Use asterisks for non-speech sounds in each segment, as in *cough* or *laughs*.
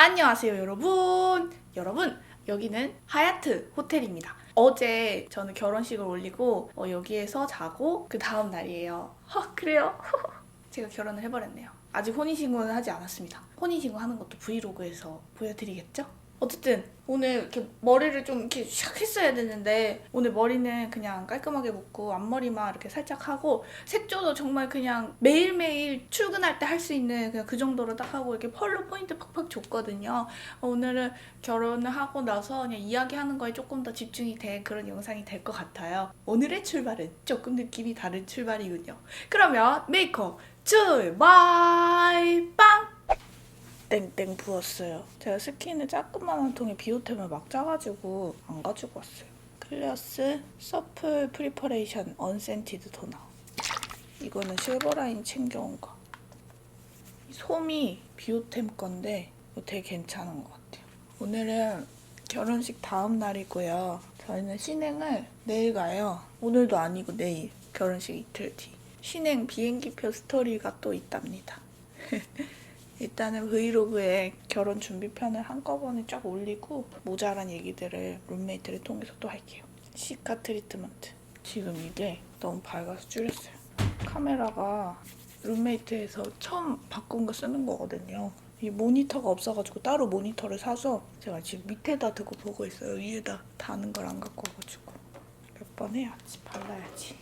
안녕하세요 여러분. 여러분 여기는 하얏트 호텔입니다. 어제 저는 결혼식을 올리고 어, 여기에서 자고 그 다음 날이에요. *laughs* 헉 그래요? *laughs* 제가 결혼을 해버렸네요. 아직 혼인신고는 하지 않았습니다. 혼인신고 하는 것도 브이로그에서 보여드리겠죠? 어쨌든 오늘 이렇게 머리를 좀 이렇게 샥 했어야 되는데 오늘 머리는 그냥 깔끔하게 묶고 앞머리만 이렇게 살짝 하고 색조도 정말 그냥 매일매일 출근할 때 할 수 있는 그냥 그 정도로 딱 하고 이렇게 펄로 포인트 팍팍 줬거든요. 오늘은 결혼을 하고 나서 그냥 이야기하는 거에 조금 더 집중이 된 그런 영상이 될 것 같아요. 오늘의 출발은 조금 느낌이 다른 출발이군요. 그러면 메이크업 출발! 빵! 땡땡 부었어요. 제가 스킨을 조그만한 통에 비오템을 막 짜가지고 안 가지고 왔어요. 클레어스 서플 프리퍼레이션 언센티드 토너. 이거는 실버라인 챙겨온 거. 이 솜이 비오템 건데 되게 괜찮은 것 같아요. 오늘은 결혼식 다음 날이고요. 저희는 신행을 내일 가요. 오늘도 아니고 내일. 결혼식 이틀 뒤. 신행 비행기표 스토리가 또 있답니다. *laughs* 일단은 브이로그에 결혼 준비편을 한꺼번에 쫙 올리고 모자란 얘기들을 룸메이트를 통해서 또 할게요. 시카 트리트먼트. 지금 이게 너무 밝아서 줄였어요. 카메라가 룸메이트에서 처음 바꾼 거 쓰는 거거든요. 이 모니터가 없어가지고 따로 모니터를 사서 제가 지금 밑에다 두고 보고 있어요. 위에다 다는 걸 안 갖고 와가지고 몇 번 해야지 발라야지.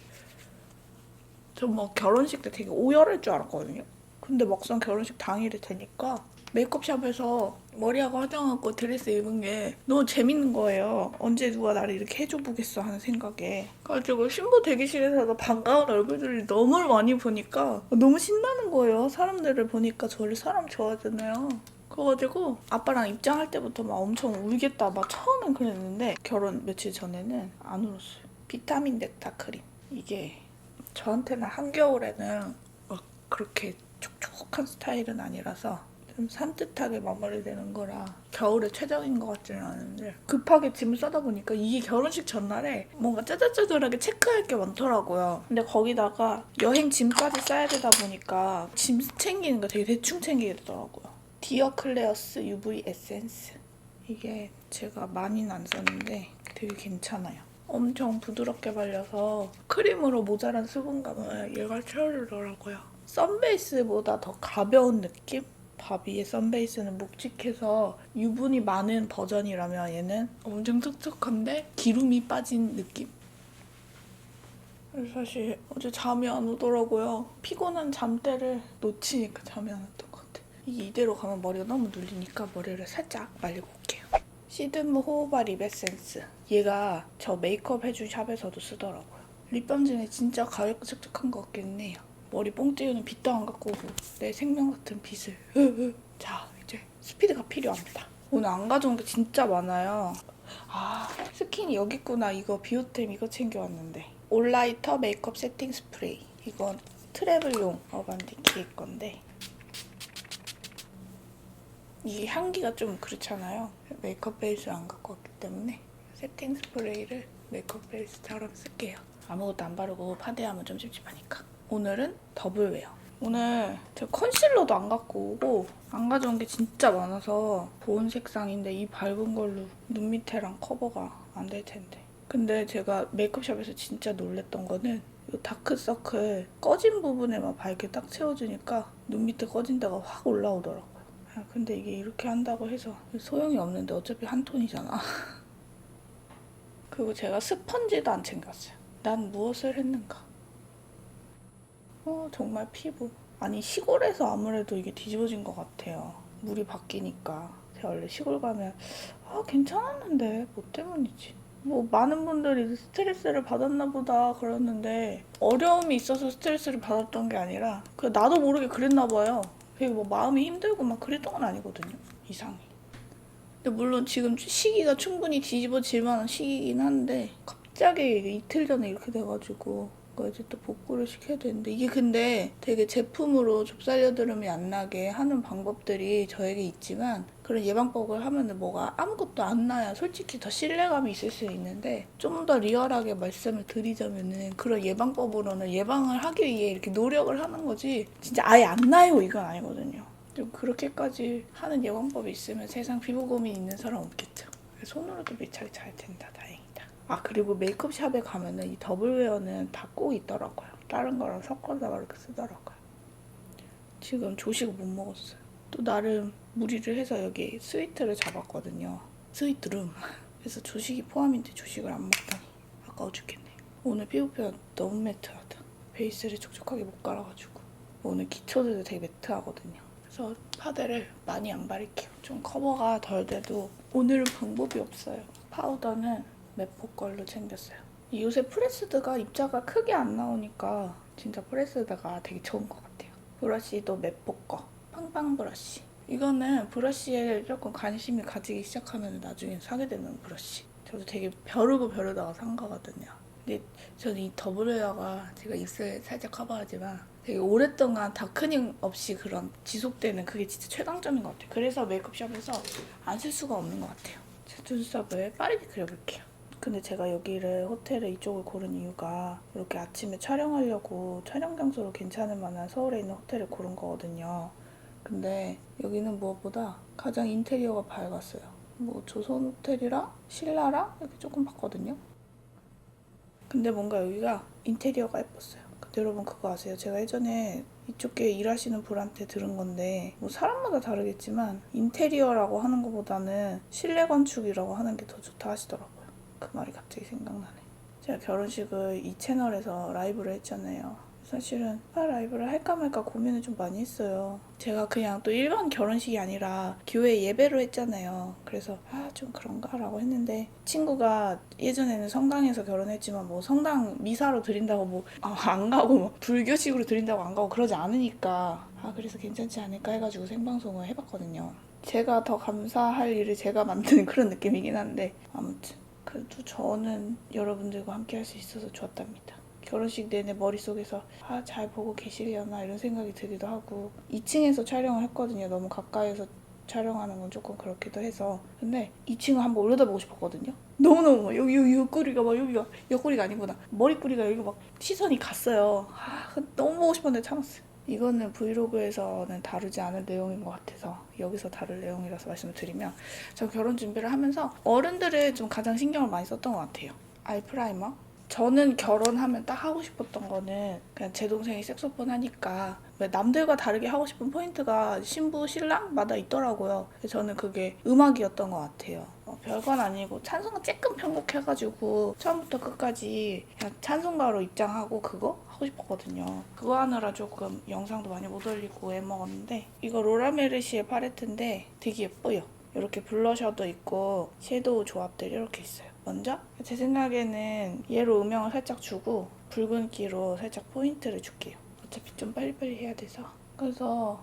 저 뭐 결혼식 때 되게 오열할 줄 알았거든요. 근데 막상 결혼식 당일이 되니까 메이크업샵에서 머리하고 화장하고 드레스 입은 게 너무 재밌는 거예요. 언제 누가 나를 이렇게 해줘 보겠어 하는 생각에. 그래가지고 신부 대기실에서도 반가운 얼굴들이 너무 많이 보니까 너무 신나는 거예요. 사람들을 보니까 저를 사람 좋아하잖아요. 그래가지고 아빠랑 입장할 때부터 막 엄청 울겠다 막 처음엔 그랬는데 결혼 며칠 전에는 안 울었어요. 비타민 넥타 크림. 이게 저한테는 한겨울에는 막 그렇게 촉촉한 스타일은 아니라서 좀 산뜻하게 마무리되는 거라 겨울에 최적인 것 같지는 않은데 급하게 짐을 싸다 보니까 이게 결혼식 전날에 뭔가 짜잘짜잘하게 체크할 게 많더라고요. 근데 거기다가 여행 짐까지 싸야 되다 보니까 짐 챙기는 거 되게 대충 챙기게 되더라고요. 디어 클레어스 UV 에센스 이게 제가 많이는 안 썼는데 되게 괜찮아요. 엄청 부드럽게 발려서 크림으로 모자란 수분감을 얘가 채워주더라고요. 썬베이스보다 더 가벼운 느낌? 바비의 썬베이스는 묵직해서 유분이 많은 버전이라면 얘는 엄청 촉촉한데 기름이 빠진 느낌? 사실 어제 잠이 안 오더라고요. 피곤한 잠때를 놓치니까 잠이 안 왔던 것 같아요. 이게 이대로 가면 머리가 너무 눌리니까 머리를 살짝 말리고 올게요. 시드무 호호바 립 에센스. 얘가 저 메이크업 해준 샵에서도 쓰더라고요. 립밤 중에 진짜 가볍고 촉촉한 것 같긴 해요. 머리 뽕 띄우는 빗도 안 갖고 오고 내 생명 같은 빗을. *laughs* 자 이제 스피드가 필요합니다. 오늘 안 가져온 게 진짜 많아요. 아 스킨 여기 있구나. 이거 비오템 이거 챙겨왔는데. 올라이터 메이크업 세팅 스프레이. 이건 트래블용 어반디키의 건데 이 향기가 좀 그렇잖아요. 메이크업 베이스 안 갖고 왔기 때문에 세팅 스프레이를 메이크업 베이스처럼 쓸게요. 아무것도 안 바르고 파데하면 좀 찝찝하니까. 오늘은 더블웨어. 오늘 제가 컨실러도 안 갖고 오고 안 가져온 게 진짜 많아서 보온 색상인데 이 밝은 걸로 눈 밑에랑 커버가 안 될 텐데. 근데 제가 메이크업샵에서 진짜 놀랬던 거는 이 다크서클 꺼진 부분에만 밝게 딱 채워주니까 눈 밑에 꺼진 데가 확 올라오더라고요. 아, 근데 이게 이렇게 한다고 해서 소용이 없는데 어차피 한 톤이잖아. *laughs* 그리고 제가 스펀지도 안 챙겼어요. 난 무엇을 했는가? 어, 정말 피부. 아니, 시골에서 아무래도 이게 뒤집어진 것 같아요. 물이 바뀌니까. 제가 원래 시골 가면, 아, 괜찮았는데, 뭐 때문이지? 뭐, 많은 분들이 스트레스를 받았나 보다 그러는데, 어려움이 있어서 스트레스를 받았던 게 아니라, 그 나도 모르게 그랬나 봐요. 그게 뭐 마음이 힘들고 막 그랬던 건 아니거든요. 이상해. 근데 물론 지금 시기가 충분히 뒤집어질 만한 시기이긴 한데 갑자기 이틀 전에 이렇게 돼가지고 그거 이제 또 복구를 시켜야 되는데 이게 근데 되게 제품으로 좁쌀 여드름이 안 나게 하는 방법들이 저에게 있지만 그런 예방법을 하면은 뭐가 아무것도 안 나야 솔직히 더 신뢰감이 있을 수 있는데 좀 더 리얼하게 말씀을 드리자면은 그런 예방법으로는 예방을 하기 위해 이렇게 노력을 하는 거지 진짜 아예 안 나요 이건 아니거든요. 좀 그렇게까지 하는 예방법이 있으면 세상 피부 고민 있는 사람 없겠죠. 손으로도 밀착이 잘 된다. 다행이다. 아 그리고 메이크업 샵에 가면은 이 더블웨어는 다 꼭 있더라고요. 다른 거랑 섞어다가 이렇게 쓰더라고요. 지금 조식을 못 먹었어요. 또 나름 무리를 해서 여기 스위트를 잡았거든요. 스위트룸. 그래서 조식이 포함인데 조식을 안 먹다니 아까워 죽겠네. 오늘 피부 표현 너무 매트하다. 베이스를 촉촉하게 못 깔아가지고 오늘 기초들도 되게 매트하거든요. 그래서 파데를 많이 안 바를게요. 좀 커버가 덜 돼도 오늘은 방법이 없어요. 파우더는 메포 걸로 챙겼어요. 이 요새 프레스드가 입자가 크게 안 나오니까 진짜 프레스드가 되게 좋은 것 같아요. 브러쉬도 메포 거. 팡팡 브러쉬. 이거는 브러쉬에 조금 관심이 가지기 시작하면 나중에 사게 되는 브러쉬. 저도 되게 벼르고 벼르다가 산 거거든요. 근데 저는 이 더블웨어가 제가 입술 살짝 커버하지만 되게 오랫동안 다크닝 없이 그런 지속되는 그게 진짜 최강점인 것 같아요. 그래서 메이크업샵에서 안 쓸 수가 없는 것 같아요. 제 눈썹을 빠르게 그려볼게요. 근데 제가 여기를 호텔을 이쪽을 고른 이유가 이렇게 아침에 촬영하려고 촬영 장소로 괜찮을 만한 서울에 있는 호텔을 고른 거거든요. 근데 여기는 무엇보다 가장 인테리어가 밝았어요. 뭐 조선 호텔이랑 신라랑 이렇게 조금 봤거든요. 근데 뭔가 여기가 인테리어가 예뻤어요. 근데 여러분 그거 아세요? 제가 예전에 이쪽에 일하시는 분한테 들은 건데 뭐 사람마다 다르겠지만 인테리어라고 하는 것보다는 실내 건축이라고 하는 게 더 좋다 하시더라고요. 그 말이 갑자기 생각나네. 제가 결혼식을 이 채널에서 라이브를 했잖아요. 사실은 아, 라이브를 할까 말까 고민을 좀 많이 했어요. 제가 그냥 또 일반 결혼식이 아니라 교회 예배로 했잖아요. 그래서 아 좀 그런가라고 했는데 친구가 예전에는 성당에서 결혼했지만 뭐 성당 미사로 드린다고 뭐안 가고 뭐 불교식으로 드린다고 안 가고 그러지 않으니까 아 그래서 괜찮지 않을까 해가지고 생방송을 해봤거든요. 제가 더 감사할 일을 제가 만드는 그런 느낌이긴 한데 아무튼 그래도 저는 여러분들과 함께 할 수 있어서 좋았답니다. 결혼식 내내 머릿속에서 아 잘 보고 계시려나 이런 생각이 들기도 하고 2층에서 촬영을 했거든요. 너무 가까이서 촬영하는 건 조금 그렇기도 해서 근데 2층을 한번 올려다보고 싶었거든요. 너무너무 막 여기 여기 옆구리가 막 여기가 옆구리가 아니구나 머리꼬리가 여기 막 시선이 갔어요. 아 너무 보고 싶었는데 참았어요. 이거는 브이로그에서는 다루지 않을 내용인 것 같아서 여기서 다룰 내용이라서 말씀을 드리면 저 결혼 준비를 하면서 어른들을 좀 가장 신경을 많이 썼던 것 같아요. 아이 프라이머 저는 결혼하면 딱 하고 싶었던 거는 그냥 제 동생이 색소폰 하니까 왜 남들과 다르게 하고 싶은 포인트가 신부 신랑마다 있더라고요. 저는 그게 음악이었던 것 같아요. 어, 별건 아니고 찬송가 쬐끔 편곡해가지고 처음부터 끝까지 그냥 찬송가로 입장하고 그거 하고 싶었거든요. 그거 하느라 조금 영상도 많이 못 올리고 애먹었는데 이거 로라메르시의 팔레트인데 되게 예뻐요. 이렇게 블러셔도 있고 섀도우 조합들이 이렇게 있어요. 먼저 제 생각에는 얘로 음영을 살짝 주고 붉은기로 살짝 포인트를 줄게요. 어차피 좀 빨리빨리 해야 돼서 그래서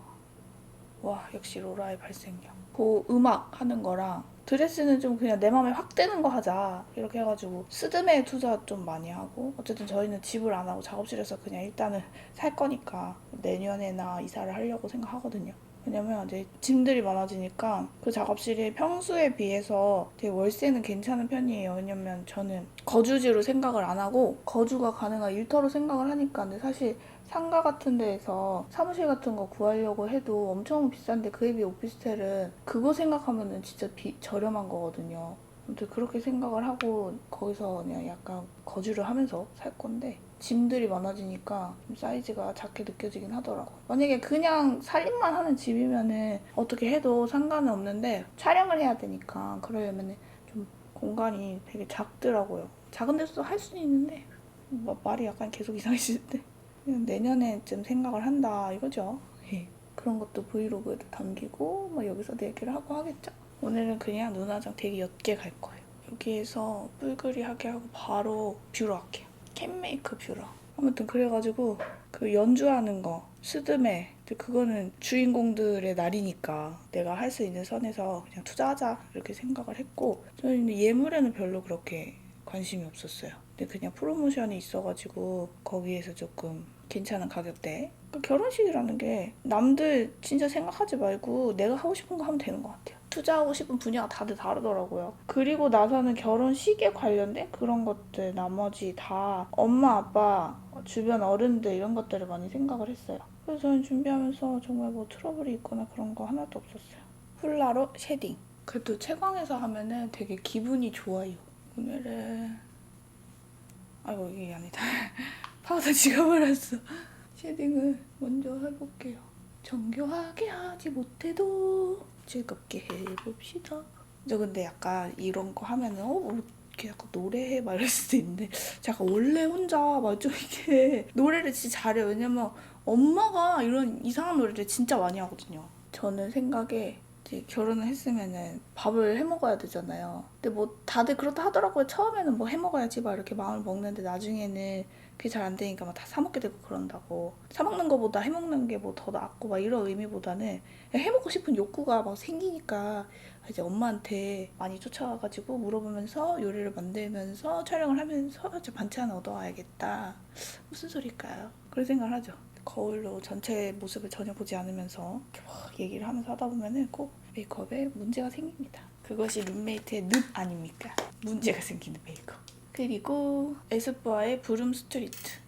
와 역시 로라의 발색력. 그 음악 하는 거랑 드레스는 좀 그냥 내 맘에 확 되는 거 하자 이렇게 해가지고 스드메 투자 좀 많이 하고 어쨌든 저희는 집을 안 하고 작업실에서 그냥 일단은 살 거니까 내년에나 이사를 하려고 생각하거든요. 왜냐면 이제 짐들이 많아지니까 그 작업실이 평소에 비해서 되게 월세는 괜찮은 편이에요. 왜냐면 저는 거주지로 생각을 안 하고 거주가 가능한 일터로 생각을 하니까 근데 사실 상가 같은 데에서 사무실 같은 거 구하려고 해도 엄청 비싼데 그에 비해 오피스텔은 그거 생각하면은 진짜 비, 저렴한 거거든요. 아무튼 그렇게 생각을 하고 거기서 그냥 약간 거주를 하면서 살 건데 짐들이 많아지니까 좀 사이즈가 작게 느껴지긴 하더라고. 만약에 그냥 살림만 하는 집이면은 어떻게 해도 상관은 없는데 촬영을 해야 되니까 그러려면은 좀 공간이 되게 작더라고요. 작은 데서도 할 수는 있는데 뭐 말이 약간 계속 *laughs* 이상해질 때 그냥 내년에쯤 생각을 한다 이거죠. 예. 그런 것도 브이로그에도 담기고 뭐 여기서 얘기를 하고 하겠죠. 오늘은 그냥 눈화장 되게 옅게 갈 거예요. 여기에서 뿔그리하게 하고 바로 뷰러 할게요. 캔 메이크 뷰러. 아무튼 그래가지고 그 연주하는 거 스드메 그거는 주인공들의 날이니까 내가 할 수 있는 선에서 그냥 투자하자 이렇게 생각을 했고 저는 예물에는 별로 그렇게 관심이 없었어요. 근데 그냥 프로모션이 있어가지고 거기에서 조금 괜찮은 가격대. 그러니까 결혼식이라는 게 남들 진짜 생각하지 말고 내가 하고 싶은 거 하면 되는 것 같아요. 투자하고 싶은 분야가 다들 다르더라고요. 그리고 나서는 결혼식에 관련된 그런 것들 나머지 다 엄마 아빠 주변 어른들 이런 것들을 많이 생각을 했어요. 그래서 저는 준비하면서 정말 뭐 트러블이 있거나 그런 거 하나도 없었어요. 훌라로 쉐딩. 그래도 채광에서 하면은 되게 기분이 좋아요. 오늘은 아이고 이게 아니다. *laughs* 파우더 지워버렸어. 쉐딩을 먼저 해볼게요. 정교하게 하지 못해도 즐겁게 해봅시다. 저 근데 약간 이런 거 하면은 어? 뭐 이렇게 약간 노래해 막 이럴 수도 있는데 제가 원래 혼자 막좀 이렇게 *laughs* 노래를 진짜 잘해요. 왜냐면 엄마가 이런 이상한 노래를 진짜 많이 하거든요. 저는 생각에 이제 결혼을 했으면은 밥을 해 먹어야 되잖아요. 근데 뭐 다들 그렇다 하더라고요. 처음에는 뭐 해 먹어야지 막 이렇게 마음을 먹는데 나중에는 그게 잘 안 되니까 막 다 사 먹게 되고 그런다고. 사 먹는 거보다 해 먹는 게 뭐 더 낫고 막 이런 의미보다는 해 먹고 싶은 욕구가 막 생기니까 이제 엄마한테 많이 쫓아가가지고 물어보면서 요리를 만들면서 촬영을 하면서 이제 반찬을 얻어와야겠다. 무슨 소릴까요? 그런 생각을 하죠. 거울로 전체 모습을 전혀 보지 않으면서 막 얘기를 하면서 하다 보면은 꼭 메이크업에 문제가 생깁니다. 그것이 룸메이트의 늪 아닙니까? 문제가 생기는 메이크업. 그리고 에스쁘아의 브룸 스트리트.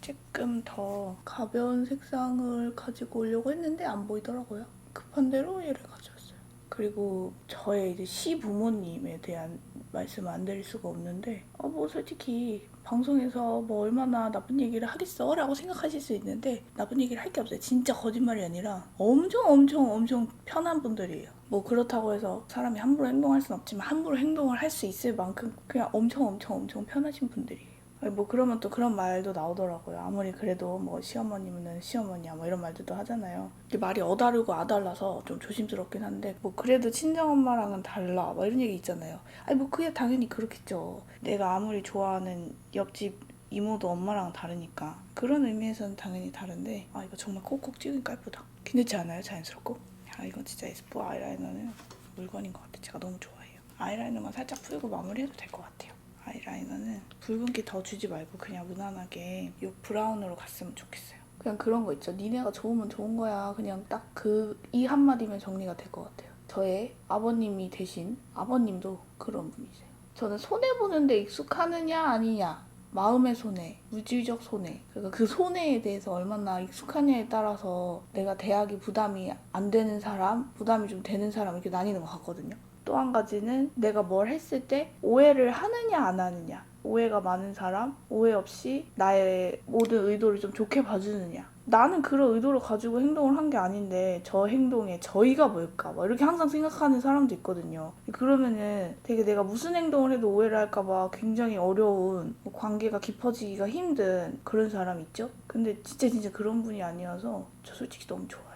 조금 더 가벼운 색상을 가지고 오려고 했는데 안 보이더라고요. 급한 대로 얘를 가져왔어요. 그리고 저의 이제 시부모님에 대한 말씀을 안 드릴 수가 없는데 어 뭐 솔직히 방송에서 뭐 얼마나 나쁜 얘기를 하겠어? 라고 생각하실 수 있는데 나쁜 얘기를 할 게 없어요. 진짜 거짓말이 아니라 엄청 엄청 엄청 편한 분들이에요. 뭐 그렇다고 해서 사람이 함부로 행동할 순 없지만 함부로 행동을 할 수 있을 만큼 그냥 엄청 엄청 엄청 편하신 분들이에요 뭐 그러면 또 그런 말도 나오더라고요. 아무리 그래도 뭐 시어머님은 시어머니야 뭐 이런 말들도 하잖아요. 근데 말이 어다르고 아달라서 좀 조심스럽긴 한데 뭐 그래도 친정 엄마랑은 달라 막 이런 얘기 있잖아요. 아니 뭐 그게 당연히 그렇겠죠. 내가 아무리 좋아하는 옆집 이모도 엄마랑 다르니까 그런 의미에서는 당연히 다른데 아 이거 정말 콕콕 찍으니까 예쁘다. 괜찮지 않아요? 자연스럽고? 아 이건 진짜 에스쁘 아이라이너는 물건인 것 같아. 제가 너무 좋아해요. 아이라이너만 살짝 풀고 마무리해도 될 것 같아요. 아이라이너는 붉은기 더 주지 말고 그냥 무난하게 이 브라운으로 갔으면 좋겠어요. 그냥 그런 거 있죠. 니네가 좋으면 좋은 거야. 그냥 딱 그 이 한마디면 정리가 될 것 같아요. 저의 아버님이 되신 아버님도 그런 분이세요. 저는 손해보는 데 익숙하느냐 아니냐 마음의 손해, 물질적 손해. 그러니까 그 손해에 대해서 얼마나 익숙하냐에 따라서 내가 대학이 부담이 안 되는 사람, 부담이 좀 되는 사람 이렇게 나뉘는 것 같거든요. 또 한 가지는 내가 뭘 했을 때 오해를 하느냐 안 하느냐. 오해가 많은 사람, 오해 없이 나의 모든 의도를 좀 좋게 봐주느냐. 나는 그런 의도를 가지고 행동을 한 게 아닌데 저 행동에 저희가 뭘까 막 이렇게 항상 생각하는 사람도 있거든요. 그러면은 되게 내가 무슨 행동을 해도 오해를 할까봐 굉장히 어려운 뭐 관계가 깊어지기가 힘든 그런 사람 있죠. 근데 진짜 진짜 그런 분이 아니어서 저 솔직히 너무 좋아요.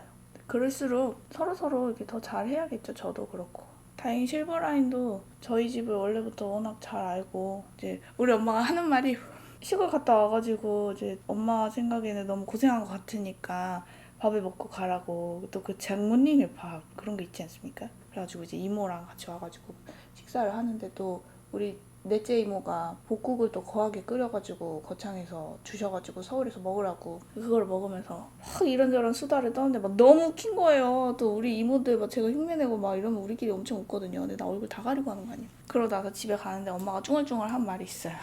그럴수록 서로 서로 이렇게 더 잘 해야겠죠. 저도 그렇고. 다행히 실버라인도 저희 집을 원래부터 워낙 잘 알고 이제 우리 엄마가 하는 말이 시골 갔다 와가지고 이제 엄마 생각에는 너무 고생한 것 같으니까 밥을 먹고 가라고 또 그 장모님의 밥 그런 게 있지 않습니까? 그래가지고 이제 이모랑 같이 와가지고 식사를 하는데 또 우리 넷째 이모가 복국을 또 거하게 끓여가지고 거창에서 주셔가지고 서울에서 먹으라고 그걸 먹으면서 막 이런저런 수다를 떠는데 막 너무 웃긴 거예요. 또 우리 이모들 막 제가 흉내내고 막 이러면 우리끼리 엄청 웃거든요. 근데 나 얼굴 다 가리고 하는 거 아니야? 그러다가 집에 가는데 엄마가 쭝얼쭝얼 한 말이 있어요.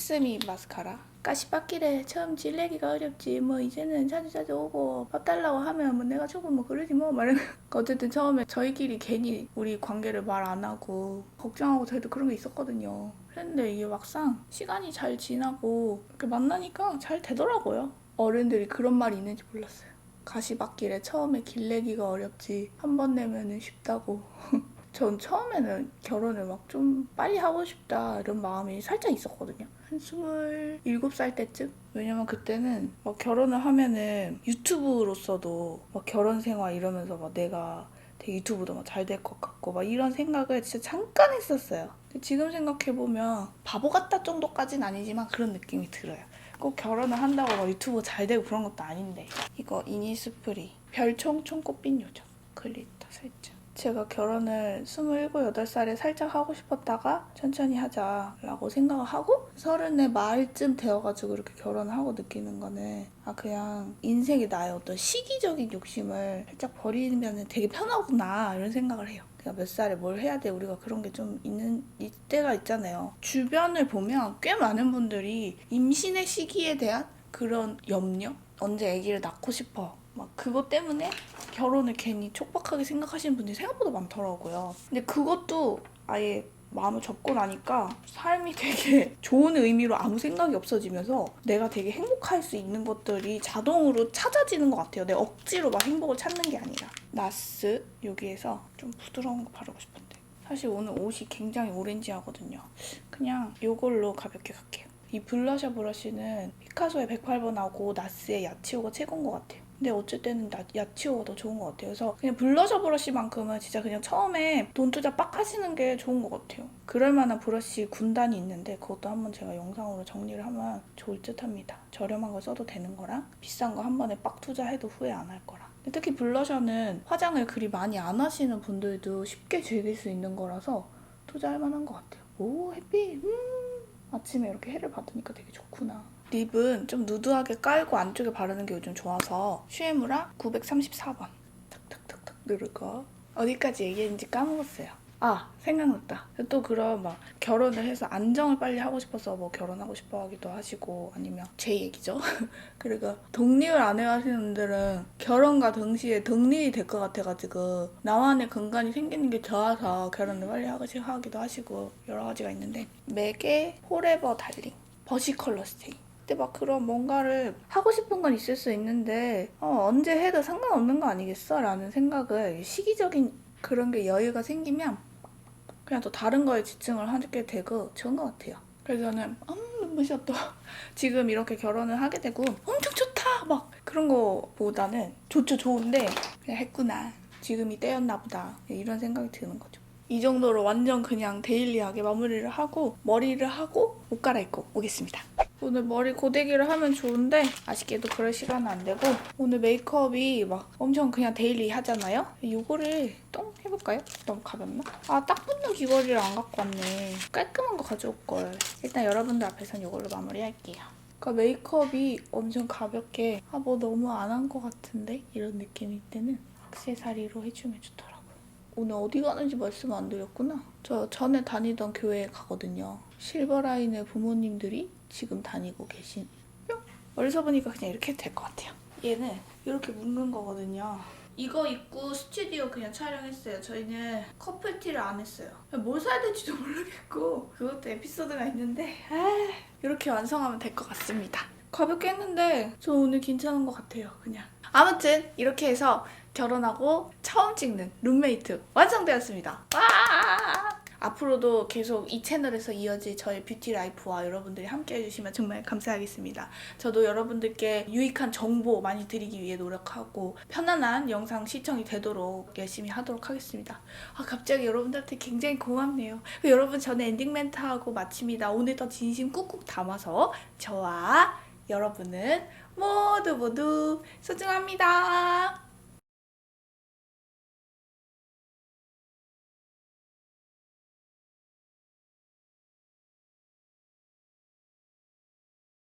키스미 마스카라. 가시밭길에 처음 질내기가 어렵지. 뭐 이제는 자주 자주 오고 밥 달라고 하면 뭐 내가 조금 뭐 그러지 뭐 말은 *laughs* 어쨌든 처음에 저희끼리 괜히 우리 관계를 말 안 하고 걱정하고 저희도 그런 게 있었거든요. 그런데 이게 막상 시간이 잘 지나고 이렇게 만나니까 잘 되더라고요. 어른들이 그런 말이 있는지 몰랐어요. 가시밭길에 처음에 길내기가 어렵지. 한 번 내면은 쉽다고 *laughs* 전 처음에는 결혼을 막 좀 빨리 하고 싶다 이런 마음이 살짝 있었거든요. 한 27살 때쯤? 왜냐면 그때는 막 결혼을 하면은 유튜브로서도 막 결혼 생활 이러면서 막 내가 되게 유튜브도 막 잘 될 것 같고 막 이런 생각을 진짜 잠깐 했었어요. 지금 생각해보면 바보 같다 정도까진 아니지만 그런 느낌이 들어요. 꼭 결혼을 한다고 막 유튜브 잘 되고 그런 것도 아닌데 이거 이니스프리 별총 총 꽃빛 요정 글리터 살짝 제가 결혼을 27, 8살에 살짝 하고 싶었다가 천천히 하자라고 생각을 하고 서른의 말쯤 되어가지고 이렇게 결혼을 하고 느끼는 거는 아 그냥 인생의 나의 어떤 시기적인 욕심을 살짝 버리면 되게 편하구나 이런 생각을 해요. 내가 몇 살에 뭘 해야 돼 우리가 그런 게 좀 있는 이때가 있잖아요. 주변을 보면 꽤 많은 분들이 임신의 시기에 대한 그런 염려 언제 아기를 낳고 싶어. 막 그것 때문에 결혼을 괜히 촉박하게 생각하시는 분들이 생각보다 많더라고요. 근데 그것도 아예 마음을 접고 나니까 삶이 되게 *laughs* 좋은 의미로 아무 생각이 없어지면서 내가 되게 행복할 수 있는 것들이 자동으로 찾아지는 것 같아요. 내 억지로 막 행복을 찾는 게 아니라. 나스 여기에서 좀 부드러운 거 바르고 싶은데 사실 오늘 옷이 굉장히 오렌지하거든요. 그냥 이걸로 가볍게 갈게요. 이 블러셔 브러쉬는 피카소의 108번하고 나스의 야치오가 최고인 것 같아요. 근데 나- 야치오가 더 좋은 것 같아요. 그래서 그냥 블러셔 브러쉬만큼은 진짜 그냥 처음에 돈 투자 빡 하시는 게 좋은 것 같아요. 그럴 만한 브러쉬 군단이 있는데 그것도 한번 제가 영상으로 정리를 하면 좋을 듯 합니다. 저렴한 거 써도 되는 거랑 비싼 거 한 번에 빡 투자해도 후회 안 할 거랑. 특히 블러셔는 화장을 그리 많이 안 하시는 분들도 쉽게 즐길 수 있는 거라서 투자할 만한 것 같아요. 오 햇빛 음 아침에 이렇게 해를 받으니까 되게 좋구나. 립은 좀 누드하게 깔고 안쪽에 바르는 게 요즘 좋아서 슈에무라 934번 탁탁탁탁 누르고 어디까지 얘기했는지 까먹었어요. 아 생각났다. 또 그런 막 결혼을 해서 안정을 빨리 하고 싶어서 뭐 결혼하고 싶어 하기도 하시고 아니면 제 얘기죠. *laughs* 그리고 독립을 안 해하시는 분들은 결혼과 동시에 독립이 될 것 같아가지고 나만의 공간이 생기는 게 좋아서 결혼을 빨리 하기도 하시고 여러 가지가 있는데 맥의 포레버 달링 버시 컬러 스테이 근데 막 그런 뭔가를 하고 싶은 건 있을 수 있는데 어, 언제 해도 상관없는 거 아니겠어? 라는 생각을 시기적인 그런 게 여유가 생기면 그냥 또 다른 거에 집중을 하게 되고 좋은 것 같아요. 그래서 저는 음 눈부셔 또 *laughs* 지금 이렇게 결혼을 하게 되고 엄청 좋다 막 그런 거보다는 좋죠 좋은데 그냥 했구나 지금이 때였나 보다 이런 생각이 드는 거죠. 이 정도로 완전 그냥 데일리하게 마무리를 하고 머리를 하고 옷 갈아입고 오겠습니다. 오늘 머리 고데기를 하면 좋은데 아쉽게도 그럴 시간은 안 되고 오늘 메이크업이 막 엄청 그냥 데일리 하잖아요? 이거를 똥 해볼까요? 너무 가볍나? 아 딱 붙는 귀걸이를 안 갖고 왔네. 깔끔한 거 가져올 걸. 일단 여러분들 앞에선 이걸로 마무리할게요. 그러니까 메이크업이 엄청 가볍게 아 뭐 너무 안 한 것 같은데 이런 느낌일 때는 액세서리로 해주면 좋더라고요. 오늘 어디 가는지 말씀 안 드렸구나. 저 전에 다니던 교회에 가거든요. 실버라인의 부모님들이 지금 다니고 계신 뿅! 어디서 보니까 그냥 이렇게 될 것 같아요. 얘는 이렇게 묶는 거거든요. 이거 입고 스튜디오 그냥 촬영했어요. 저희는 커플티를 안 했어요. 뭘 사야 될지도 모르겠고 그것도 에피소드가 있는데 아, 이렇게 완성하면 될 것 같습니다. 가볍게 했는데 저 오늘 괜찮은 것 같아요. 그냥 아무튼 이렇게 해서 결혼하고 처음 찍는 룸메이트 완성되었습니다. 와! 앞으로도 계속 이 채널에서 이어질 저의 뷰티 라이프와 여러분들이 함께 해주시면 정말 감사하겠습니다. 저도 여러분들께 유익한 정보 많이 드리기 위해 노력하고 편안한 영상 시청이 되도록 열심히 하도록 하겠습니다. 아, 갑자기 여러분들한테 굉장히 고맙네요. 여러분 저는 엔딩 멘트하고 마칩니다. 오늘 더 진심 꾹꾹 담아서 저와 여러분은 모두 모두 소중합니다.